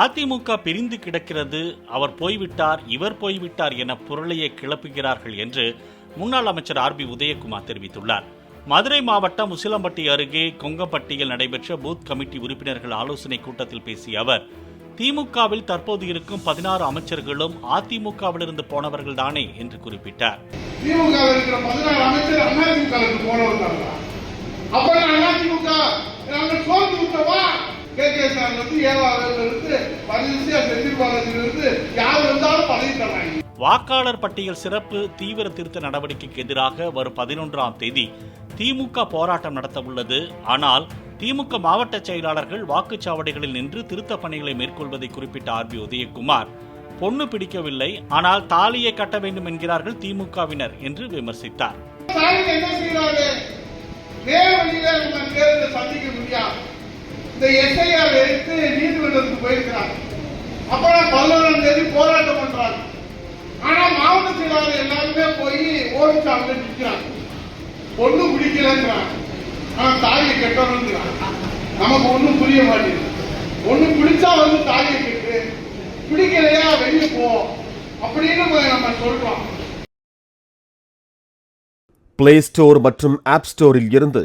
அதிமுக பிரிந்து கிடக்கிறது அவர் போய்விட்டார் இவர் போய்விட்டார் என புரளையை கிளப்புகிறார்கள் என்று முன்னாள் அமைச்சர் ஆர் பி உதயகுமார் தெரிவித்துள்ளார். மதுரை மாவட்டம் உசிலம்பட்டி அருகே கொங்கப்பட்டியில் நடைபெற்ற பூத் கமிட்டி உறுப்பினர்கள் ஆலோசனை கூட்டத்தில் பேசிய அவர் திமுகவில் தற்போது இருக்கும் பதினாறு அமைச்சர்களும் அதிமுகவிலிருந்து போனவர்கள் தானே என்று குறிப்பிட்டார். இருந்து ஏவாவில இருந்து பரிசியா செந்தில்பாலத்தில இருந்து யார் வந்தாலும் பதவி தர்றாங்க வாக்காளர் பட்டியல் சிறப்பு தீவிர திருத்த நடவடிக்கைக்கு எதிராக வரும் பதினொன்றாம் தேதி திமுக போராட்டம் நடத்த உள்ளது. ஆனால் திமுக மாவட்ட செயலாளர்கள் வாக்குச்சாவடிகளில் நின்று திருத்தப் பணிகளை மேற்கொள்வதை குறிப்பிட்ட ஆர் பி உதயகுமார் பொண்ணு பிடிக்கவில்லை ஆனால் தாலியை கட்ட வேண்டும் என்கிறார்கள் திமுகவினர் என்று விமர்சித்தார். இந்த எஸ்ஐஆர் எடுத்து நீதிமன்றத்துக்கு போயிருக்கிறாங்க அப்புறம் பதினொன்றாம் தேதி போராட்டம் பண்றாங்க ஆனா மாவட்ட செயலாளர் எல்லாருமே போய் ஓடிச்சாங்க நிற்கிறாங்க ஒண்ணு பிடிக்கலங்கிறாங்க ஆனா தாயை கெட்டணுங்கிறாங்க நமக்கு ஒண்ணும் புரிய மாட்டேங்குது. ஒண்ணு பிடிச்சா வந்து தாயை கெட்டு பிடிக்கலையா வெளியே போ அப்படின்னு நம்ம சொல்றோம். பிளே ஸ்டோர் மற்றும் ஆப் ஸ்டோரில் இருந்து